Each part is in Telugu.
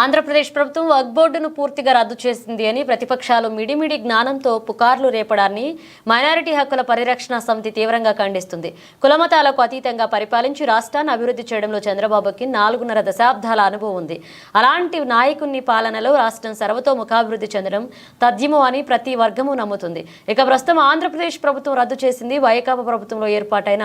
ఆంధ్రప్రదేశ్ ప్రభుత్వం వక్ బోర్డును పూర్తిగా రద్దు చేసింది అని ప్రతిపక్షాలు మిడిమిడి జ్ఞానంతో పుకార్లు రేపడాన్ని మైనారిటీ హక్కుల పరిరక్షణ సమితి తీవ్రంగా ఖండిస్తుంది. కులమతాలకు అతీతంగా పరిపాలించి రాష్ట్రాన్ని అభివృద్ధి చేయడంలో చంద్రబాబుకి నాలుగున్నర దశాబ్దాల అనుభవం ఉంది. అలాంటి నాయకుని పాలనలో రాష్ట్రం సర్వతోముఖాభివృద్ధి చెందడం తథ్యము అని ప్రతి వర్గము నమ్ముతుంది. ఇక ప్రస్తుతం ఆంధ్రప్రదేశ్ ప్రభుత్వం రద్దు చేసింది వైకాపా ప్రభుత్వంలో ఏర్పాటైన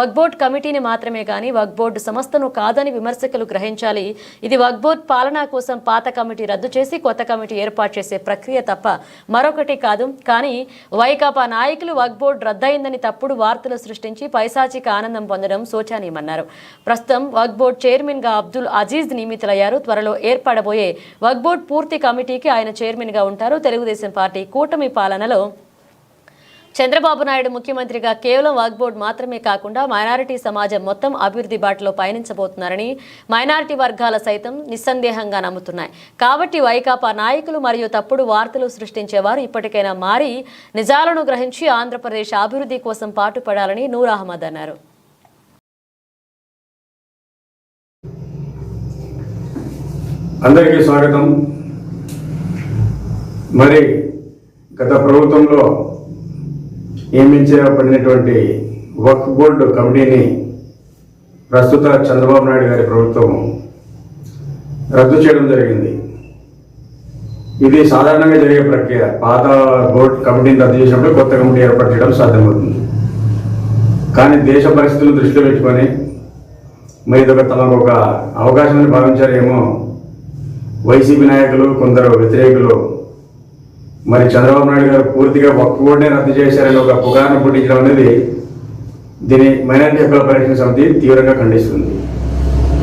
వక్ బోర్డు కమిటీని మాత్రమే కానీ వక్ బోర్డు సంస్థను కాదని విమర్శకులు గ్రహించాలి. ఇది వక్ బోర్డు పాలన కోసం పాత కమిటీ రద్దు చేసి కొత్త కమిటీ ఏర్పాటు చేసే ప్రక్రియ తప్ప మరొకటి కాదు. కానీ వైకాపా నాయకులు వక్బోర్డ్ రద్దయిందని తప్పుడు వార్తలు సృష్టించి పైశాచిక ఆనందం పొందడం శోచనీయమన్నారు. ప్రస్తుతం వక్ చైర్మన్గా చైర్మన్గా అబ్దుల్ అజీజ్ నియమితులయ్యారు. త్వరలో ఏర్పడబోయే వక్బోర్డ్ పూర్తి కమిటీకి ఆయన చైర్మన్గా ఉంటారు. తెలుగుదేశం పార్టీ కూటమి పాలనలో చంద్రబాబు నాయుడు ముఖ్యమంత్రిగా కేవలం వాగ్బోర్డ్ మాత్రమే కాకుండా మైనారిటీ సమాజం మొత్తం అభివృద్ధి బాటలో పయనించబోతున్నారని మైనారిటీ వర్గాల సైతం నిస్సందేహంగా నమ్ముతున్నాయి. కాబట్టి వైకాపా నాయకులు మరియు తప్పుడు వార్తలు సృష్టించేవారు ఇప్పటికైనా మారి నిజాలను గ్రహించి ఆంధ్రప్రదేశ్ అభివృద్ధి కోసం పాటుపడాలని నూర్ అహ్మద్ అన్నారు. అందరికీ స్వాగతం. మరి గత ప్రభుత్వంలో నియమించబడినటువంటి వక్ బోర్డ్ కమిటీని ప్రస్తుత చంద్రబాబు నాయుడు గారి ప్రభుత్వం రద్దు చేయడం జరిగింది. ఇది సాధారణంగా జరిగే ప్రక్రియ. పాత బోర్డు కమిటీని రద్దు చేసినప్పుడు కొత్త కమిటీ ఏర్పాటు చేయడం సాధ్యమవుతుంది. కానీ దేశ పరిస్థితులను దృష్టిలో పెట్టుకొని మరి ఇదొక తమకు ఒక అవకాశం భావించారేమో వైసీపీ నాయకులు కొందరు వ్యతిరేకులు మరి చంద్రబాబు నాయుడు గారు పూర్తిగా ఒక్క రద్దు చేశారని ఒక పుకార్ను పుట్టించడం అనేది దీని మైనారిటీ హక్కుల పరిరక్షణ సమితి తీవ్రంగా ఖండిస్తుంది.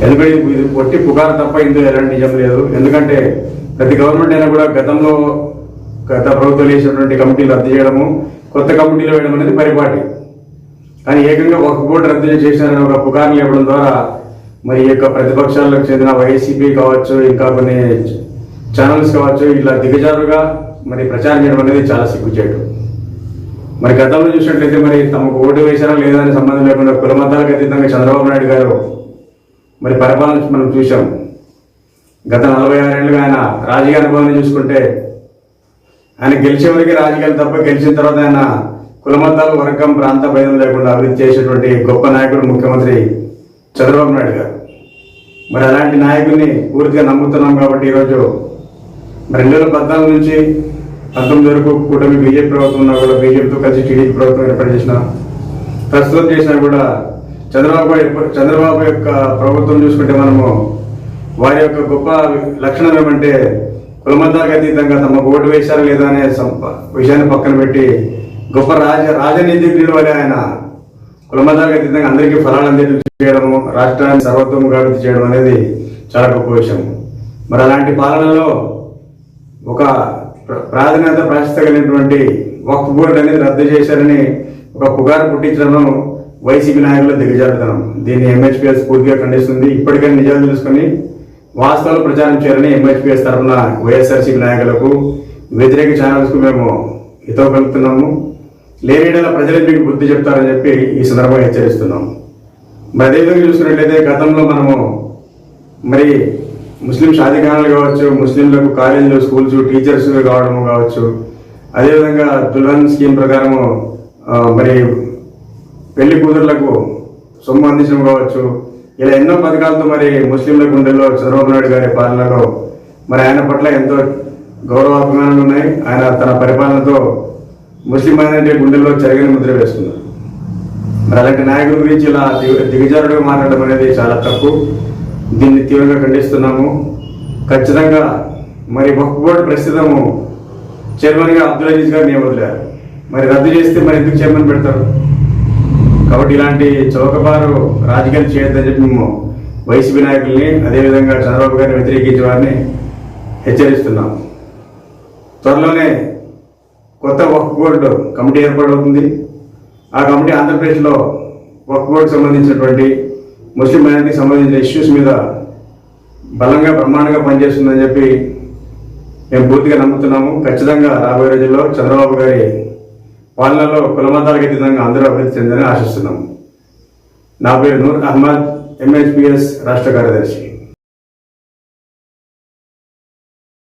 ఎందుకంటే ఇది పొట్టి పుకారు తప్ప ఇందులో ఎలాంటి నిజం లేదు. ఎందుకంటే ప్రతి గవర్నమెంట్ అయినా కూడా గతంలో గత ప్రభుత్వం వేసినటువంటి కమిటీలు రద్దు చేయడము కొత్త కమిటీలు వేయడం అనేది పరిపాటి. కానీ ఏకంగా ఒక బోర్డు రద్దు చేశారని ఒక పుకార్లు ఇవ్వడం ద్వారా మరి ఈ యొక్క ప్రతిపక్షాలకు చెందిన వైసీపీ కావచ్చు ఇంకా కొన్ని ఛానల్స్ కావచ్చు ఇలా దిగజారుగా మరి ప్రచారం చేయడం అనేది చాలా సిగ్గుచేటు. మరి గతంలో చూసినట్లయితే మరి తమకు ఓటు వేశారా లేదా అనే సంబంధం లేకుండా కులమతాలకు అతీతంగా చంద్రబాబు నాయుడు గారు మరి పరిపాలన మనం చూసాం గత నలభై ఆరేళ్ళుగా ఆయన రాజకీయ అనుభవాన్ని చూసుకుంటే ఆయన గెలిచే రాజకీయాలు తప్ప గెలిచిన తర్వాత ఆయన కులమతాలు వర్గం ప్రాంత భేదం లేకుండా అభివృద్ధి చేసేటువంటి గొప్ప నాయకుడు ముఖ్యమంత్రి చంద్రబాబు నాయుడు గారు. మరి అలాంటి నాయకుడిని పూర్తిగా నమ్ముతున్నాం కాబట్టి ఈరోజు మరి రెండు వేల పద్నాలుగు నుంచి పంతొమ్మిది వరకు కూటమి బీజేపీ ప్రభుత్వం ఉన్నా కూడా బీజేపీతో కలిసి టీడీపీ ప్రభుత్వం ఏర్పాటు చేసిన ప్రస్తుతం చేసినా కూడా చంద్రబాబు చంద్రబాబు యొక్క ప్రభుత్వం చూసుకుంటే మనము వారి యొక్క గొప్ప లక్షణం ఏమంటే కులమతాలకు అతీతంగా తమ ఓటు వేశారా లేదా అనే విషయాన్ని పక్కన పెట్టి గొప్ప రాజ రాజనీతిజ్ఞుడు వలె ఆయన. కులమతాలకు అతీతంగా అందరికీ ఫలాలు అందేట్లు చేయడము రాష్ట్రాన్ని సర్వత్వం అభివృద్ధి చేయడం అనేది చాలా గొప్ప విషయం. మరి అలాంటి పాలనలో ఒక ప్రాధాన్యత ప్రాశస్త కలిగినటువంటి వక్ఫ్ బోర్డు అనేది రద్దు చేశారని ఒక పుగారు పుట్టించడం వైసీపీ నాయకులు దిగజారుతనం దీన్ని ఎంహెచ్పిఎస్ పూర్తిగా ఖండిస్తుంది. ఇప్పటికైనా నిజాలు తెలుసుకొని వాస్తవాలు ప్రచారం చేయాలని ఎంహెచ్పిఎస్ తరఫున వైఎస్ఆర్సీపీ నాయకులకు వ్యతిరేక ఛానల్స్కు మేము హితవు కలుపుతున్నాము లేనిడల ప్రజలే మీకు బుద్ధి చెప్తారని చెప్పి ఈ సందర్భంగా హెచ్చరిస్తున్నాము మరి అదేవిధంగా చూసుకున్నట్లయితే గతంలో మనము మరి ముస్లిం షాదిఖానాలు కావచ్చు ముస్లింలకు కాలేజీలు స్కూల్స్ టీచర్స్ కావడము కావచ్చు. అదేవిధంగా దుల్హన్ స్కీమ్ ప్రకారము మరి పెళ్ళి కూతుర్లకు సొమ్ము అందించడం కావచ్చు. ఇలా ఎన్నో పథకాలతో మరి ముస్లింల గుండెల్లో చంద్రబాబు నాయుడు గారి పాలనలో మరి ఆయన పట్ల ఎంతో గౌరవాభిమానాలు ఉన్నాయి. ఆయన తన పరిపాలనతో ముస్లిం మైనారిటీ గుండెల్లో చెరగని ముద్ర వేస్తున్నారు మరి అలాంటి నాయకుల గురించి ఇలా దిగజారుడుగా మాట్లాడడం అనేది చాలా తప్పు. దీన్ని తీవ్రంగా ఖండిస్తున్నాము. ఖచ్చితంగా మరి వక్ఫ్ బోర్డు ప్రస్తుతము చైర్మన్గా అబ్దుల్ అజీజ్ గారు వదిలారు మరి రద్దు చేస్తే మరి ఎందుకు చైర్మన్ పెడతారు? కాబట్టి ఇలాంటి చౌకబారు రాజకీయాలు చేయొద్దని చెప్పి మేము వైసీపీ నాయకుల్ని అదేవిధంగా చంద్రబాబు గారిని వ్యతిరేకించే వారిని హెచ్చరిస్తున్నాము త్వరలోనే కొత్త వక్ఫ్ బోర్డు కమిటీ ఏర్పాటు అవుతుంది. ఆ కమిటీ ఆంధ్రప్రదేశ్లో వక్ఫ్ బోర్డుకు సంబంధించినటువంటి ముస్లిం మైనార్టీకి సంబంధించిన ఇష్యూస్ మీద బలంగా బ్రహ్మాండంగా పనిచేస్తుందని చెప్పి మేము పూర్తిగా నమ్ముతున్నాము. ఖచ్చితంగా రాబోయే రోజుల్లో చంద్రబాబు గారి పాలనలో కులమతాలకు అతీతంగా అందరూ అభివృద్ధి చెందని ఆశిస్తున్నాము. నా పేరు నూర్ అహ్మద్ ఎంహెచ్పిఎస్ రాష్ట్ర కార్యదర్శి.